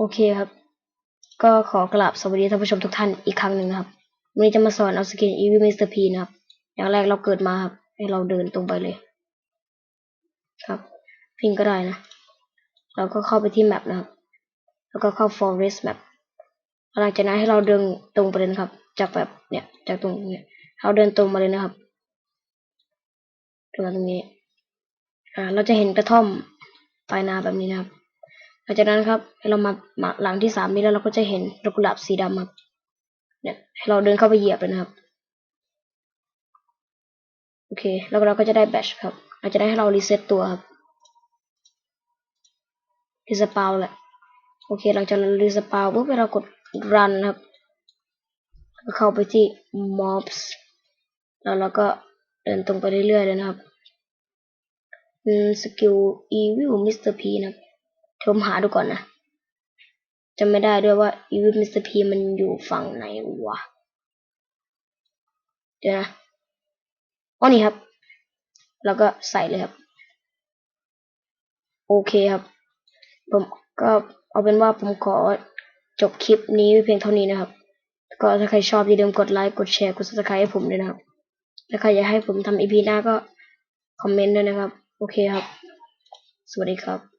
โอเคครับ ก็ขอกราบสวัสดีท่านผู้ชมทุกท่านอีกครั้งหนึ่งนะครับวันนี้จะมาสอนเอาสกินอีวิมิสเตอร์พีนะครับ อย่างแรกเราเกิดมาครับ ให้เราเดินตรงไปเลย ครับพิงก็ได้นะ เราก็เข้าไปที่แมปนะครับ แล้วก็เข้า forest map หลังจากนั้นให้เราเดินตรงไปเลยครับ จากแบบเนี่ย จากตรงเนี้ยเราเดินตรงมาเลยนะครับตรงมาตรงนี้ อ่า เราจะเห็นกระท่อมปลายนาแบบนี้นะครับ ลังจากนั้นครับให้เรามามาหลังที่สามนี้แล้วเราก็จะเห็นดอกกุหลาบสีดำครับเนี่ยให้เราเดินเข้าไปเหยียบเลยนะครับ โอเค แล้วเราก็จะได้แบชครับเราจจะได้ให้เรารีเซ็ตตัวครับรีสปาวแหละโอเค หลังจากรีสปาวปุ๊บเรากด run ครับเข้าไปที่ mobs แล้วเราก็เดินตรงไปเรื่อยๆเลยนะครับอืมสกิล evil Mr. P นะครับ ผมหาดูก่อนนะจำไม่ได้ด้วยว่า evil Mr. P มันอยู่ฝั่งไหนวะ เดี๋ยวนะอ๋อนี่ครับ แล้วก็ใส่เลยครับ โอเคครับ ผมก็เอาเป็นว่าผมขอจบคลิปนี้เพียงเท่านี้นะครับ ก็ถ้าใครชอบอย่าลืมกดไลค์ กดแชร์ กด subscribe ให้ผมด้วยนะครับ ถ้าใครอยากให้ผมทำอีพีหน้าก็คอมเมนต์ด้วยนะครับ โอเคครับ สวัสดีครับ